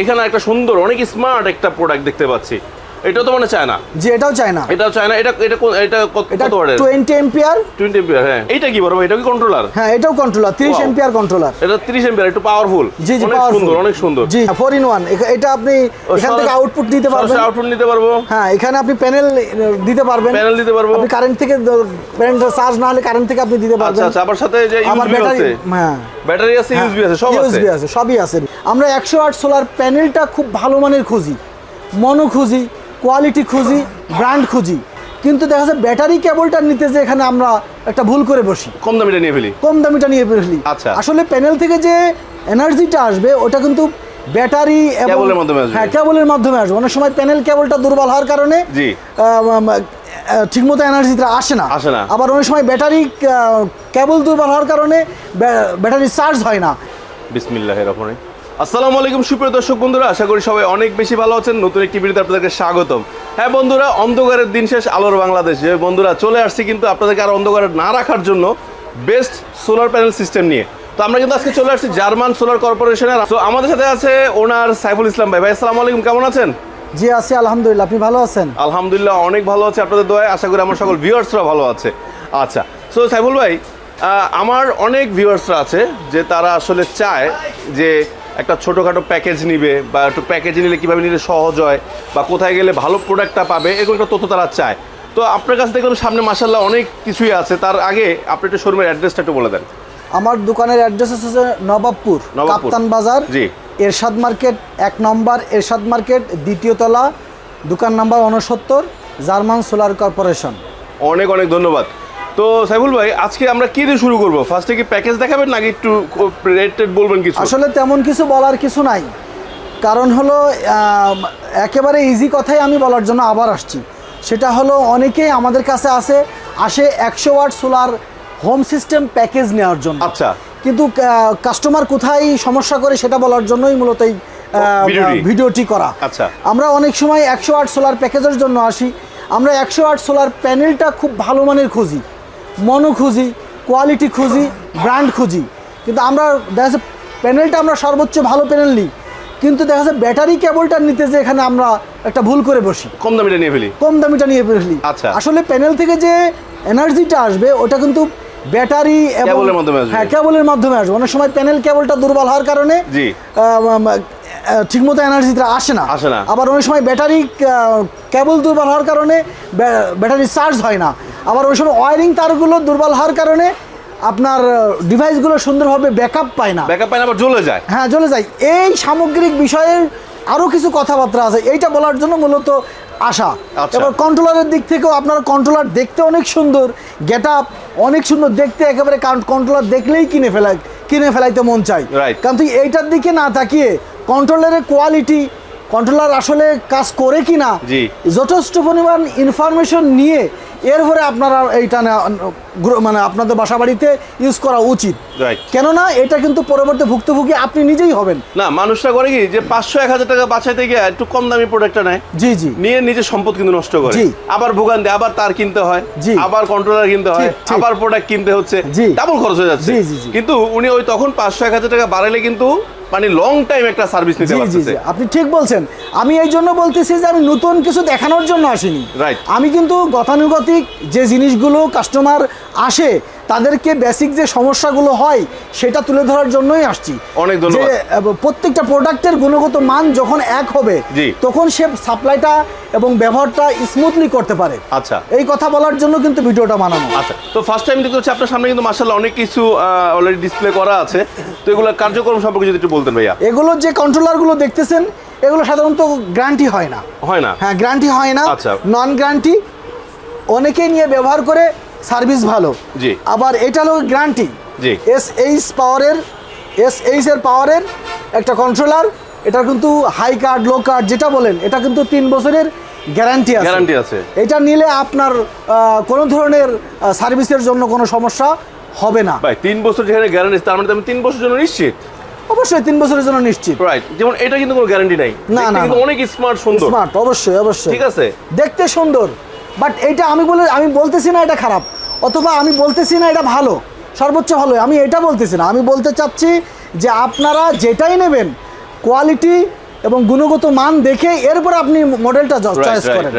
এখানে একটা সুন্দর অনেক স্মার্ট একটা প্রোডাক্ট দেখতে পাচ্ছি। এটা তো মানে চায় না যে এটাও চায় না এটাও চায় না এটা এটা এটা কত ওয়াটের? টোয়েন্টি এম্পিয়ার 20 এম্পিয়ার হ্যাঁ। এটা কি বড় ভাই? এটা কি কন্ট্রোলার হ্যাঁ এটাও কন্ট্রোলার তিরিশ Wow. এম্পিয়ার কন্ট্রোলার এটা 30 এম্পিয়ার একটু পাওয়ারফুল জি জি অনেক সুন্দর অনেক সুন্দর। জি ফোর ইন ওয়ান এটা আপনি এখান থেকে আউটপুট দিতে পারবেন। আউটপুট নিতে পারব। হ্যাঁ এখানে আপনি প্যানেল দিতে পারবেন। প্যানেল দিতে পারব। আপনি কারেন্ট থেকে প্যানেল চার্জ না হলে কারেন্ট থেকে আপনি দিতে আচ্ছা পারবেন। আচ্ছা আবার সাথে যে আমার ইউএসবি আছে। হ্যাঁ। ব্যাটারি আছে ইউএসবি আছে সব আছে। ইউএসবি আছে সবই আছে। আমরা একশো আট সোলার প্যানেলটা খুব ভালো মানের খুঁজি। মনো খুঁজি। কোয়ালিটি খুঁজি ব্র্যান্ড খুঁজি কিন্তু দেখা যাচ্ছে ব্যাটারি কেবলটা নিতে যে এখানে আমরা একটা ভুল করে বসি কম দামিটা নিয়ে ফেলি কম দামিটা নিয়ে ফেলি আচ্ছা। আসলে প্যানেল থেকে যে এনার্জিটা আসবে ওটা কিন্তু ব্যাটারি কেবলের মাধ্যমে আসবে। হ্যাঁ কেবলের মাধ্যমে আসবে অনেক সময় প্যানেল কেবলটা দুর্বল হওয়ার কারণে জি। ঠিক মতো এনার্জিটা আসে না আসে না। আবার অনেক সময় ব্যাটারি কেবল দুর্বল হওয়ার কারণে ব্যাটারি চার্জ হয় না বিসমিল্লাহ রহমান আসসালামু আলাইকুম সুপ্রিয় দর্শক বন্ধুরা আশা করি সবাই অনেক বেশি ভালো আছেন। নতুন একটি ভিডিওতে আপনাদেরকে স্বাগতম। হ্যাঁ বন্ধুরা অন্ধকারের দিন শেষ আলোর বাংলাদেশে। বন্ধুরা চলে আসছি কিন্তু আপনাদেরকে আর অন্ধকারে না রাখার জন্য বেস্ট সোলার প্যানেল সিস্টেম নিয়ে। তো আমরা কিন্তু আজকে চলে আসছি জার্মান সোলার কর্পোরেশনের তো আমাদের সাথে আছে ওনার সাইফুল ইসলাম ভাই। ভাই আসসালামু আলাইকুম কেমন আছেন? জি আছি আলহামদুলিল্লাহ। আপনি ভালো আছেন? আলহামদুলিল্লাহ অনেক ভালো আছে আপনাদের দোয়ায়। আশা করি আমার সকল ভিউয়ার্সরা ভালো আছে। আচ্ছা সো সাইফুল ভাই আমার অনেক ভিউয়ার্সরা আছে যে তারা আসলে চায় যে একটা ছোটোখাটো প্যাকেজ নিবে বা একটু প্যাকেজ নিলে কীভাবে নিলে সহজ হয় বা কোথায় গেলে ভালো প্রোডাক্টটা পাবে এরকম একটা তথ্য তারা চায়। তো আপনার কাছে দেখলাম সামনে মাসাল্লাহ অনেক কিছুই আছে। তার আগে আপনি একটু শোরুমের অ্যাড্রেসটা একটু বলে দেন। আমার দোকানের অ্যাড্রেস হচ্ছে নবাবপুর নবাবপুর। কাপ্তান বাজার জি। এরশাদ মার্কেট এক নম্বর এরশাদ মার্কেট দ্বিতীয় তলা দোকান নাম্বার উনসত্তর জার্মান সোলার কর্পোরেশন। অনেক অনেক ধন্যবাদ। তো সাইফুল ভাই আজকে আমরা কি দিয়ে শুরু করব? ফার্স্টে কি প্যাকেজ দেখাবেন নাকি একটু রেট টেট বলবেন কিছু? আসলে তেমন কিছু বলার কিছু নাই। কারণ হলো একেবারে ইজি কথাই আমি বলার জন্য আবার আসছি। সেটা হলো অনেকেই আমাদের কাছে আসে আসে একশো watt solar home system package নেওয়ার জন্য। আচ্ছা। কিন্তু কাস্টমার কোথায় সমস্যা করে সেটা বলার জন্যই মূলত এই ভিডিওটি। ভিডিওটি করা। আচ্ছা। আমরা অনেক সময় একশো আট সোলার প্যাকেজের জন্য আসি। আমরা একশো আট সোলার প্যানেলটা খুব ভালো মানের খুঁজি। মনো খুঁজি কোয়ালিটি খুঁজি ব্র্যান্ড খুঁজি কিন্তু আমরা দেখা যাচ্ছে প্যানেলটা আমরা সর্বোচ্চ ভালো প্যানেল নিই কিন্তু দেখা যাচ্ছে ব্যাটারি কেবলটা নিতে যে এখানে আমরা একটা ভুল করে বসি কম দামিটা নিয়ে ফেলি কম দামিটা নিয়ে ফেলি আচ্ছা। আসলে প্যানেল থেকে যে এনার্জিটা আসবে ওটা কিন্তু ব্যাটারি কেবলের মাধ্যমে আসবে। হ্যাঁ কেবলের মাধ্যমে আসবে অনেক সময় প্যানেল কেবলটা দুর্বল হওয়ার কারণে জি। ঠিক মতো এনার্জিটা আসে না আসে না। আবার অনেক সময় ব্যাটারি কেবল দুর্বল হওয়ার কারণে ব্যাটারি চার্জ হয় না আবার ওই সময় ওয়ারিং তারগুলো দুর্বল হওয়ার কারণে আপনার ডিভাইসগুলো সুন্দরভাবে ব্যাকআপ পায় না। ব্যাকআপ পাইন আবার জ্বলে যায়। হ্যাঁ চলে যায়। এই সামগ্রিক বিষয়ের আরও কিছু কথাবার্তা আছে। এইটা বলার জন্য মূলত আশা। আচ্ছা। এবার কন্ট্রোলারের দিক থেকেও আপনার কন্ট্রোলার দেখতে অনেক সুন্দর। গেট আপ অনেক সুন্দর। দেখতে একেবারে কারণ কন্ট্রোলার দেখলেই কিনে ফেলাই কিনে ফেলাইতে মন চাই কারণ তুই এইটার দিকে না তাকিয়ে কন্ট্রোলারের কোয়ালিটি কন্ট্রোলার আসলে কাজ করে কি না যথেষ্ট পরিমাণ ইনফরমেশন নিয়ে এরপরে আপনারা এইটা মানে আপনাদের বাসা বাড়িতে ইউজ করা উচিত. কেননা এটা কিন্তু পরবর্তী ভুক্তভোগী আপনি নিজেই হবেন না মানুষরা করে কি যে পাঁচশো এক হাজার টাকা বাঁচাইতে গিয়ে একটু কম দামি প্রোডাক্টটা নেয় জি জি নিয়ে নিজের সম্পদ কিন্তু নষ্ট করে আবার ভোগান দেয় আবার তার কিনতে হয় জি। আবার কন্ট্রোলার কিনতে হয়। আবার প্রোডাক্ট কিনতে হচ্ছে জি। ডাবল খরচ হয়ে যাচ্ছে জি, জি, জি। কিন্তু উনি ওই তখন পাঁচশো এক হাজার টাকা বাড়াইলে কিন্তু মানে লং টাইম একটা সার্ভিস নিতে পারতেছে আপনি ঠিক বলছেন আমি এই জন্য বলতেছি যে আমি নতুন কিছু দেখানোর জন্য আসিনি Right. আমি কিন্তু গতানুগতিক যে জিনিসগুলো কাস্টমার আসে তাদেরকে বেসিক যে সমস্যাগুলো হয় সেটা তুলে ধরার জন্যই আসছি। অনেক যে প্রত্যেকটা প্রোডাক্টের গুণগত মান যখন এক হবে। তখন সে সাপ্লাইটা এবং ব্যবহারটা স্মুথলি করতে পারে। আচ্ছা। এই কথা বলার জন্য কিন্তু ভিডিওটা বানানো। আচ্ছা তো ফার্স্ট টাইম দেখতে হচ্ছে আপনার সামনে কিন্তু মার্শাল্লাহ অনেক কিছু অলরেডি ডিসপ্লে করা আছে। তো এগুলোর কার্যক্রম সম্পর্কে যদি একটু বলতেন ভাইয়া। এগুলো যে কন্ট্রোলারগুলো দেখতেছেন এগুলো সাধারণত গ্যারান্টি হয় না। হয় না? হ্যাঁ গ্যারান্টি হয় না। আচ্ছা। নন গ্যারান্টি অনেকেই নিয়ে ব্যবহার করে সার্ভিস ভালো। জি। আবার এটা হলো গ্যারান্টি জি। এস এইচ পাওয়ারের এস এইচ এর পাওয়ারের একটা কন্ট্রোলার এটা কিন্তু হাই কার্ড লো কার্ড যেটা বলেন এটা কিন্তু তিন বছরের গ্যারান্টি আছে। গ্যারান্টি আছে। এটা নিলে আপনার কোনো ধরনের সার্ভিসের জন্য কোনো সমস্যা হবে না। ভাই তিন বছর যেখানে গ্যারান্টি তার মানে আমি তিন বছর জন্য নিশ্চিত? অবশ্যই তিন বছরের জন্য নিশ্চিত। রাইট যেমন এটা কিন্তু কোনো গ্যারান্টি নাই। না, না। অনেক স্মার্ট সুন্দর। স্মার্ট অবশ্যই অবশ্যই। ঠিক আছে? দেখতে সুন্দর। বাট এটা আমি বলে আমি বলতেছি না এটা খারাপ অথবা আমি বলতেছি না এটা ভালো সর্বোচ্চ ভালো আমি এটা বলতেছি না। আমি বলতে চাচ্ছি যে আপনারা যেটাই নেবেন কোয়ালিটি এবং গুণগত মান দেখে এরপর আপনি মডেলটা চয়েস করেন।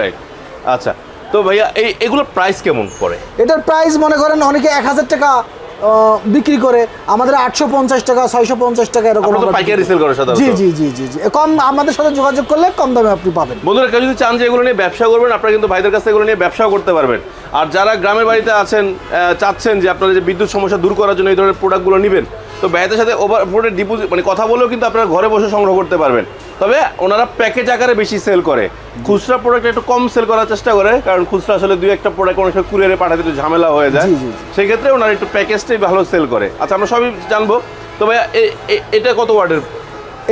আচ্ছা তো ভাইয়া এই এগুলোর প্রাইস কেমন পড়ে? এটার প্রাইস মনে করেন অনেকে এক হাজার টাকা বিক্রি করে আমাদের আটশো পঞ্চাশ টাকা ছয়শো পঞ্চাশ টাকা এরকম জি জি জি জি জি। কম আমাদের সাথে যোগাযোগ করলে কম দামে আপনি পাবেন। বন্ধুরা কেউ যদি চান যে এগুলো নিয়ে ব্যবসা করবেন আপনারা কিন্তু ভাইদের কাছে এগুলো নিয়ে ব্যবসাও করতে পারবেন। আর যারা গ্রামের বাড়িতে আছেন চাচ্ছেন যে আপনারা যে বিদ্যুৎ সমস্যা দূর করার জন্য এই ধরনের প্রোডাক্টগুলো নেবেন তো ব্যয়ের সাথে ওভার ফোনের ডিপোজিট মানে কথা বলেও কিন্তু আপনারা ঘরে বসে সংগ্রহ করতে পারবেন। তবে ওনারা প্যাকেজ আকারে বেশি সেল করে। খুচরা প্রোডাক্ট একটু কম সেল করার চেষ্টা করে কারণ খুচরা আসলে দুই একটা প্রোডাক্ট অনেক সময় কুরিয়ারে পাঠাতে একটু ঝামেলা হয়ে যায়। জি, জি, জি। সেই ক্ষেত্রে ওনারা একটু প্যাকেজটাই ভালো সেল করে। আচ্ছা আমরা সবই জানব। তবে এটা কত ওয়ার্ডের?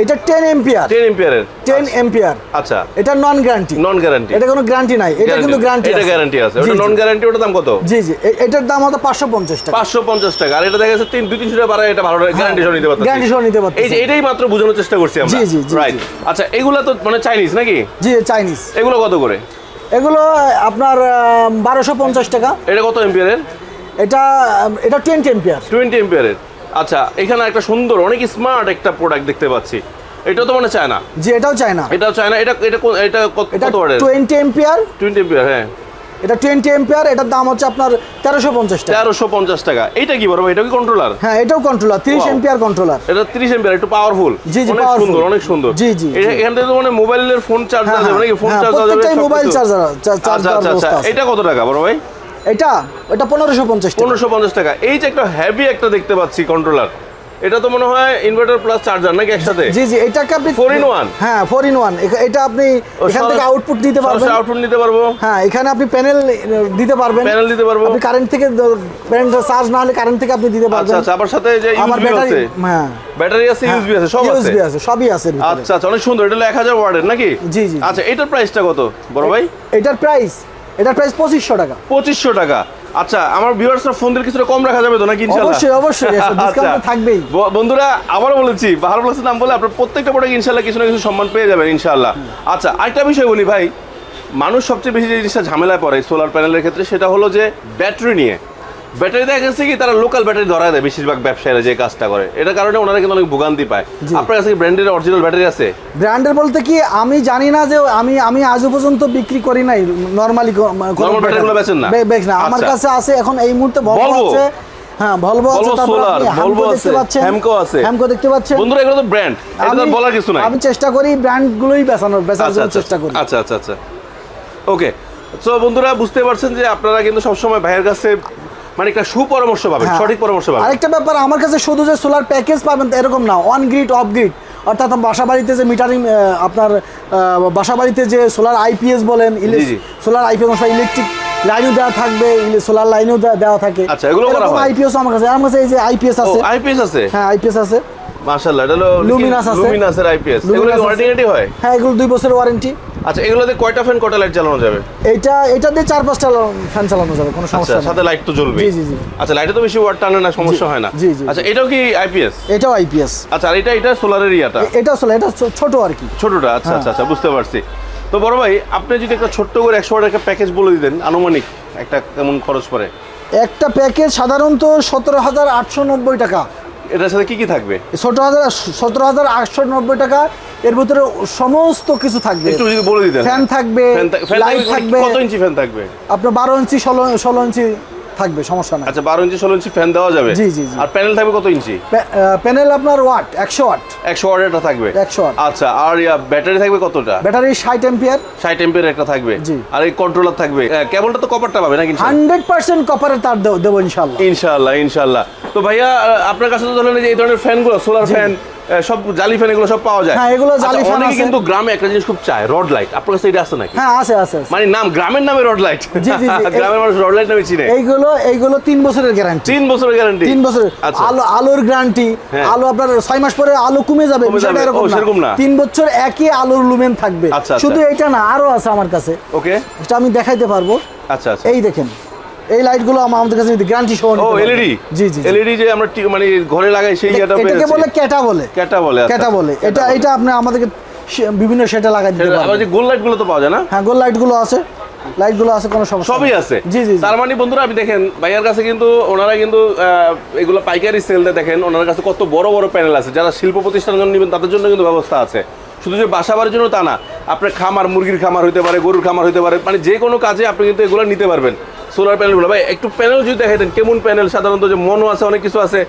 এটা টেন এম্পিয়ার টেন এম্পিয়ারের টেন এম্পিয়ার আচ্ছা। এটা নন গ্যারান্টি নন গ্যারান্টি এটা কোনো গ্যারান্টি নাই। এটা কিন্তু গ্যারান্টি এটা গ্যারান্টি আছে। ওটা নন গ্যারান্টি ওটার দাম কত? জি জি। এটার দাম হতো পাঁচশো পঞ্চাশ টাকা। পাঁচশো পঞ্চাশ টাকা। আর এটা দেখা যাচ্ছে তিন দুই তিনশো টাকা বাড়ায় এটা ভালো গ্যারান্টি সহ নিতে পারতেছি। guarantee সহ নিতে পারতেছি। এই যে এটাই মাত্র বোঝানোর চেষ্টা করছি আমরা। জি, জি, রাইট আচ্ছা এগুলা তো মানে চাইনিজ নাকি? জি চাইনিজ এগুলো কত করে? এগুলো আপনার বারোশো পঞ্চাশ টাকা। এটা কত এম্পিয়ারের এটা এটা টোয়েন্টি এম্পিয়ার টোয়েন্টি এম্পিয়ারের আচ্ছা এখানে একটা সুন্দর অনেক স্মার্ট একটা প্রোডাক্ট দেখতে পাচ্ছি। এটা তো মানে চায় না জি এটাও চায় না এটাও চায় না এটা এটা এটা কত- ওয়ার্ডের টোয়েন্টি এম্পিয়ার টোয়েন্টি এম্পিয়ার হ্যাঁ। এটা টোয়েন্টি এম্পিয়ার এটার দাম হচ্ছে আপনার তেরোশো পঞ্চাশ টাকা। তেরোশো পঞ্চাশ টাকা। এটা কি বড় ভাই? এটা কি কন্ট্রোলার হ্যাঁ এটাও কন্ট্রোলার তিরিশ Wow. এম্পিয়ার কন্ট্রোলার এটা 30 এম্পিয়ার একটু পাওয়ারফুল জি, জি, অনেক সুন্দর অনেক সুন্দর। জি, জি, এটা- এখান থেকে তো মানে মোবাইলের ফোন চার্জ দেওয়া যাবে নাকি ফোন চার্জ দেওয়া যাবে মোবাইল চার্জার- চার্জ আচ্ছা আচ্ছা। এটা কত টাকা বড় ভাই? এটা? এটা পনেরোশো পঞ্চাশ টাকা। পনেরোশো পঞ্চাশ টাকা। এই যে একটা হেভি একটা দেখতে পাচ্ছি কন্ট্রোলার এটা তো মনে হয় ইনভার্টার প্লাস চার্জার নাকি একসাথে? জি জি এটাকে আপনি Four in one? হ্যাঁ ফোর ইন ওয়ান এটা আপনি এখান থেকে আউটপুট দিতে পারবেন। আউটপুট নিতে পারব? হ্যাঁ এখানে আপনি প্যানেল দিতে পারবেন। প্যানেল দিতে পারব? আপনি কারেন্ট থেকে প্যানেলটা চার্জ না হলে কারেন্ট থেকে আপনি দিতে আচ্ছা পারবেন। আচ্ছা আবার সাথে যে ইউএসবি আছে। হ্যাঁ। ব্যাটারি আছে ইউএসবি আছে সব আছে? USB আছে সবই আছে আচ্ছা আচ্ছা অনেক সুন্দর। এটা হলো এক হাজার ওয়ার্ডের নাকি? জি, জি। আচ্ছা এটার প্রাইসটা কত বড় ভাই? এটার প্রাইস এটার প্রাইস পঁচিশশো টাকা। পঁচিশশো টাকা। আচ্ছা আমার ভিউয়ার্সরা ফোন দিলে কিছুটা কম রাখা যাবে তো নাকি ইনশাআল্লাহ অবশ্যই, অবশ্যই, ডিসকাউন্ট discount থাকবেই। বন্ধুরা আবারও বলেছি ভালো প্লাসের নাম বলে আপনার প্রত্যেকটা প্রোডাক্ট ইনশাআল্লাহ কিছু না কিছু সম্মান পেয়ে যাবেন ইনশাআল্লাহ আচ্ছা আরেকটা বিষয় বলি ভাই মানুষ সবচেয়ে বেশি যে জিনিসটা ঝামেলায় পড়ে সোলার প্যানেলের ক্ষেত্রে সেটা হলো যে ব্যাটারি নিয়ে। ব্যাটারি দেখা গেছে কি তারা লোকাল ব্যাটারি ধরা দেয় বেশিরভাগ ব্যবসায়ীরা যে কাজটা করে? এটার কারণে ওনারা কিন্তু অনেক ভোগান্তি পায়। আপনার কাছে ব্র্যান্ডের অরিজিনাল ব্যাটারি আছে? ব্র্যান্ডের বলতে কি আমি জানি না যে আমি আমি আজও পর্যন্ত বিক্রি করি নাই নরমালি Normal battery গুলো বেচেন না? বেচ না। আমার আচ্ছা। কাছে আছে এখন এই মুহূর্তে ভলভো আছে। হ্যাঁ ভলভো আছে তারপর আপনি Volvo দেখতে আছে, পাচ্ছেন। Hemco আছে। হ্যামকো দেখতে পাচ্ছেন। বন্ধুরা এগুলো তো ব্র্যান্ড এটা তো বলার কিছু নাই। আমি চেষ্টা করি ব্র্যান্ডগুলোই বেচানোর বেচার আচ্ছা জন্য আচ্ছা। চেষ্টা করি। আচ্ছা আচ্ছা আচ্ছা। ওকে সো বন্ধুরা বুঝতে পারছেন যে আপনারা কিন্তু সবসময় ভাইয়ের কাছে মানে একটা সুপরামর্শ পাবেন হ্যাঁ। সঠিক পরামর্শ পাবেন। আরেকটা ব্যাপার আমার কাছে শুধু যে সোলার প্যাকেজ পাবেন এরকম না অন গ্রিড অফ গ্রিড অর্থাৎ বাসা বাড়িতে যে মিটারিং আপনার বাসা বাড়িতে যে সোলার আইপিএস বলেন। সোলার আইপিএস ইলেকট্রিক লাইনও দেওয়া থাকবে সোলার লাইনও দেওয়া থাকে। আচ্ছা, এগুলো আইপিএস আমার কাছে আমার কাছে এই যে আইপিএস আছে। আইপিএস আছে? হ্যাঁ আইপিএস আছে। মাশাআল্লাহ এটা হলো Luminous আছে। লুমিনাসের আইপিএস এগুলো কি ওয়ারেন্টি হয়? হ্যাঁ এগুলো দুই বছরের ওয়ারেন্টি আচ্ছা এগুলোতে কয়টা ফ্যান কয়টা লাইট চালানো যাবে? এটা এটা দিয়ে চার পাঁচটা ফ্যান চালানো যাবে কোনো আচ্ছা সমস্যা নেই। সাথে লাইট তো জ্বলবে জি, জি, জি। আচ্ছা লাইটে তো বেশি ওয়াট টানে না সমস্যা হয় না। জি, জি, আচ্ছা এটাও কি আইপিএস এটাও আইপিএস আচ্ছা আর এটা এটা সোলারের ইয়াটা? এটা আসলে এটা ছোট আর কি। ছোটটা? আচ্ছা হ্যাঁ। আচ্ছা আচ্ছা বুঝতে পারছি। তো বড় ভাই আপনি যদি একটা ছোট্ট করে একশো একটা প্যাকেজ বলে দিতেন আনুমানিক একটা কেমন খরচ পড়ে? একটা প্যাকেজ সাধারণত সতেরো হাজার আটশো নব্বই টাকা। এটার সাথে কি কি থাকবে? সতেরো হাজার সতেরো হাজার আটশো নব্বই টাকা এর ভিতরে সমস্ত কিছু থাকবে। একটু যদি বলে দিতেন। ফ্যান থাকবে লাইট থাকবে থাকবে। কত ইঞ্চি ফ্যান থাকবে? আপনার বারো ইঞ্চি ষোলো ষোলো ইঞ্চি থাকবে সমস্যা নাই। আচ্ছা বারো ইঞ্চি ষোলো ইঞ্চি ফ্যান দেওয়া যাবে? জি, জি। আর প্যানেল থাকবে কত ইঞ্চি? প্যানেল আপনার ওয়াট একশো ওয়াট। একশো ওয়াটেরটা থাকবে? একশো ওয়াট। আচ্ছা আর ইয়া ব্যাটারি থাকবে কতটা? ব্যাটারি ষাট এম্পিয়ার ষাট এম্পিয়ার একটা থাকবে। জি। আর এই কন্ট্রোলার থাকবে। আহ, কেবলটা তো কপারটা পাবে নাকি হান্ড্রেড পার্সেন্ট কপারের তার দেবো ইনশাল্লাহ ইনশাআল্লাহ। ইনশাআল্লাহ তো ভাইয়া আপনার কাছে তো ধরেন এই ধরনের ফ্যানগুলো সোলার ফ্যান সব জালি ফ্যান এগুলো সব পাওয়া যায়। হ্যাঁ, এগুলো জালি আচ্ছা, fan অনেকে আছে। কিন্তু গ্রামে একটা জিনিস খুব চায় রড লাইট। আপনার কাছে এটা আছে নাকি? হ্যাঁ আছে আছে। মানে নাম গ্রামের নামে রড লাইট। জি, জি। গ্রামের মানুষ রড লাইট নামে চিনে। এইগুলো এইগুলো তিন বছরের গ্যারান্টি তিন বছরের গ্যারান্টি তিন বছর আলো আলোর গ্যারান্টি। আলো আপনার ছয় মাস পরে আলো কমে যাবে বিষয়টা এরকম না। না। তিন বছর একই আলোর লুমেন থাকবে। আচ্ছা, আচ্ছা। শুধু এটা না আরও আছে আমার কাছে। ওকে এটা আমি দেখাইতে পারব। আচ্ছা আচ্ছা। এই দেখেন। এই লাইটগুলো আমাদের কাছে গ্যারান্টি সহ ও। এলইডি জি জি জি। এলইডি যে আমরা মানে ঘরে লাগাই সেই ইয়েটা এটাকে বলে ক্যাটা বলে। ক্যাটা বলে আচ্ছা, ক্যাটা বলে। এটা এটা আপনি আমাদেরকে বিভিন্ন সেটা লাগাই দিতে পারবেন। যে গোল লাইটগুলো তো পাওয়া যায় না? হ্যাঁ গোল লাইটগুলো আছে। লাইটগুলো আছে কোনো সমস্যা সবই আছে? জি জি। তার মানে বন্ধুরা আপনি দেখেন ভাইয়ার কাছে কিন্তু ওনারা কিন্তু এগুলো পাইকারি সেল দেখেন ওনার কাছে কত বড় বড় প্যানেল আছে। যারা শিল্প প্রতিষ্ঠান জন্য নেবেন তাদের জন্য কিন্তু ব্যবস্থা আছে। শুধু যে বাসা বাড়ির জন্য তা না। আপনার খামার মুরগির খামার হইতে পারে গরুর খামার হইতে পারে মানে যে কোনো কাজে আপনি কিন্তু এগুলো নিতে পারবেন। সোলার প্যানেলগুলো ভাই একটু প্যানেল যদি দেখাইতেন কেমন প্যানেল সাধারণত যে মনো আছে অনেক কিছু আছে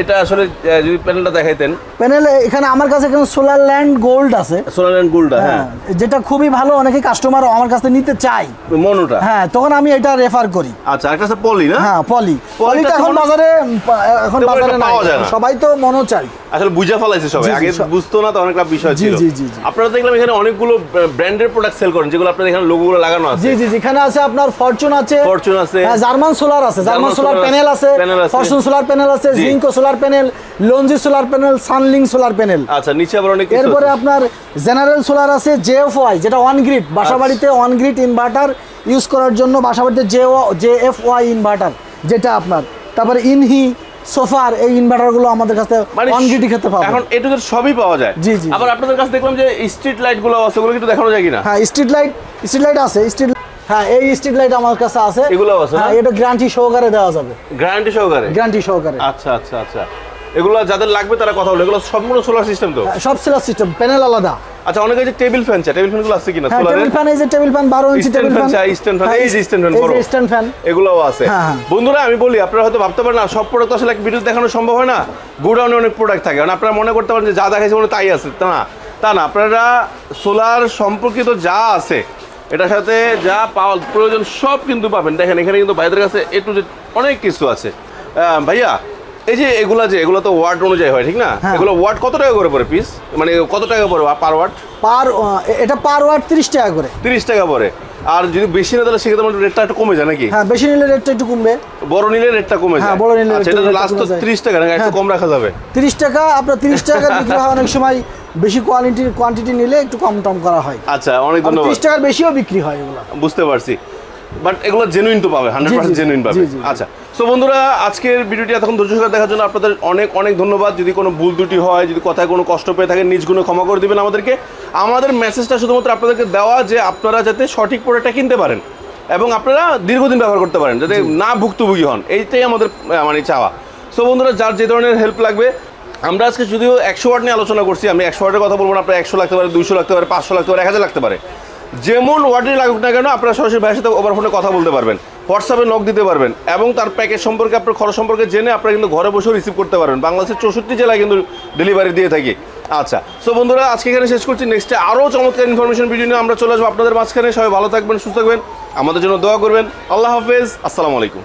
এটা আসলে যদি প্যানেলটা দেখাইতেন প্যানেল এখানে আমার কাছে এখানে সোলার ল্যান্ড গোল্ড আছে। সোলার ল্যান্ড গোল্ডা হ্যাঁ। যেটা খুবই ভালো অনেকে কাস্টমার আমার কাছে নিতে চাই মনোটা? হ্যাঁ তখন আমি এটা রেফার করি। আচ্ছা একটা আছে পলি না? হ্যাঁ পলি। পলিটা এখন বাজারে এখন বাজারে পাওয়া যায়। সবাই তো মনো চাই আসলে বুঝা ফেলাইছে সবাই। জি, জি, আগে বুঝতো না তো অনেকটা বিষয় জি, ছিল। জি, জি, জি। আপনারা দেখলাম এখানে অনেকগুলো ব্র্যান্ডের প্রোডাক্ট সেল করেন যেগুলো আপনার এখানে লোগোগুলো লাগানো আছে। জি জি যেখানে আছে আপনার ফরচুন আছে। ফরচুন আছে। হ্যাঁ, জার্মান সোলার আছে। জার্মান সোলার প্যানেল আছে। ফরচুন সোলার প্যানেল আছে জি। Jinko solar panel Longi solar panel সানলিং solar panel আচ্ছা নিচে আবার অনেক এরপরে আপনার জেনারেল সোলার আছে জেএফওয়াই যেটা ওয়ান গ্রিড বাসা আচ্ছা। ওয়ান গ্রিড ইনভার্টার ইউজ করার জন্য বাসা বাড়িতে জে জেএফওয়াই ইনভার্টার যেটা আপনার। তারপরে ইনহি সোফার এই ইনভার্টারগুলো আমাদের কাছে অনগিটি ওয়ান খেতে পাবো। এখন এ টু সবই পাওয়া যায়? জি, জি, আবার আপনাদের কাছে দেখলাম যে স্ট্রিট লাইটগুলো আছে ওগুলো কিন্তু দেখানো যায় কিনা? হ্যাঁ স্ট্রিট লাইট স্ট্রিট লাইট আছে স্ট্রিট হ্যাঁ এই স্ট্রিট লাইট আমার কাছে আছে। এগুলো আছে হ্যাঁ এটা গ্যারান্টি সহকারে দেওয়া যাবে। গ্যারান্টি সহকারে? গ্যারান্টি সহকারে। আচ্ছা আচ্ছা আচ্ছা। এগুলো যাদের লাগবে তারা কথা বলে। এগুলো সম্পূর্ণ সোলার সিস্টেম তো? হ্যাঁ, সব সেলার সিস্টেম প্যানেল আলাদা। আচ্ছা অনেকে যে টেবিল ফ্যান চায় টেবিল ফ্যানগুলো আছে কিনা? সোলারের টেবিল ফ্যান এই যে টেবিল ফ্যান বারো ইঞ্চি টেবিল ফ্যান চাই, stand fan, এই যে stand fan বড়। স্ট্যান্ড ফ্যান এগুলোও আছে। হ্যাঁ, হ্যাঁ। বন্ধুরা আমি বলি আপনারা হয়তো ভাবতে পারেন না সব প্রোডাক্ট আসলে এক ভিডিও দেখানো সম্ভব হয় না। গোডাউনে অনেক প্রোডাক্ট থাকে। কারণ আপনারা মনে করতে পারেন যে যা দেখাইছে মনে তাই আছে তা না। তা না আপনারা সোলার সম্পর্কিত যা আছে এটার সাথে যা পাওয়া প্রয়োজন সব কিন্তু পাবেন। দেখেন এখানে কিন্তু ভাইদের কাছে এ টু জেড অনেক কিছু আছে। ভাইয়া এই যে এগুলা যে এগুলো তো ওয়াট অনুযায়ী হয় ঠিক না? হ্যাঁ। এগুলো ওয়াট কত টাকা করে পড়ে পিস মানে কত টাকা পড়ে পার ওয়াট পার এটা পার ওয়াট তিরিশ টাকা করে। তিরিশ টাকা পড়ে। আর যদি বেশি না তাহলে সেক্ষেত্রে আমার রেটটা একটু কমে যায় নাকি? হ্যাঁ বেশি নিলে রেটটা একটু কমবে। বড় নিলে রেটটা কমে যায়। হ্যাঁ, বড় নিলে আচ্ছা rate লাস্ট তো 30 টাকা না? একটু হ্যাঁ। কম রাখা যাবে। তিরিশ টাকা আপনার তিরিশ টাকা বিক্রি হয় অনেক সময় বেশি কোয়ালিটির কোয়ান্টিটি নিলে একটু কম টম করা হয়। আচ্ছা অনেক ধন্যবাদ। তিরিশ টাকার বেশিও বিক্রি হয় এগুলো। বুঝতে পারছি। বাট এগুলো জেনুইন তো পাবে হান্ড্রেড পার্সেন্ট জেনুইন পাবে। আচ্ছা সো বন্ধুরা আজকের ভিডিওটি এতক্ষণ ধৈর্য সহকারে দেখার জন্য আপনাদের অনেক অনেক ধন্যবাদ। যদি কোনো ভুল ত্রুটি হয় যদি কথায় কোনো কষ্ট পেয়ে থাকেন নিজ গুণে ক্ষমা করে দিবেন আমাদেরকে। আমাদের মেসেজটা শুধুমাত্র আপনাদেরকে দেওয়া যে আপনারা যাতে সঠিক প্রোডাক্টটা কিনতে পারেন এবং আপনারা দীর্ঘদিন ব্যবহার করতে পারেন যাতে না ভুক্তভোগী হন। এইটাই আমাদের মানে চাওয়া। সো বন্ধুরা যার যে ধরনের হেল্প লাগবে আমরা আজকে যদিও একশো ওয়াট নিয়ে আলোচনা করছি আমি একশো ওয়াটের কথা বলব না আপনার একশো লাগতে পারে দুইশো লাগতে পারে পাঁচশো লাগতে পারে এক হাজার লাগতে পারে। যেমন ওয়ার্ডই লাগুক না কেন, আপনারা সরাসরি ভাইয়ের সাথে ওভার ফোনে কথা বলতে পারবেন হোয়াটসঅ্যাপে নক দিতে পারবেন, এবং তার প্যাকেজ সম্পর্কে, আপনার খরচ সম্পর্কে জেনে আপনারা কিন্তু ঘরে বসেও রিসিভ করতে পারবেন। বাংলাদেশের চৌষট্টি জেলায় কিন্তু ডেলিভারি দিয়ে থাকি। আচ্ছা সো বন্ধুরা, আজকে এখানে শেষ করছি। নেক্সটে আরও চমৎকার ইনফরমেশন ভিডিও নিয়ে আমরা চলে আসব আপনাদের মাঝখানে। সবাই ভালো থাকবেন, সুস্থ থাকবেন। আমাদের জন্য দোয়া করবেন। আল্লাহ হাফেজ। আসসালামু আলাইকুম।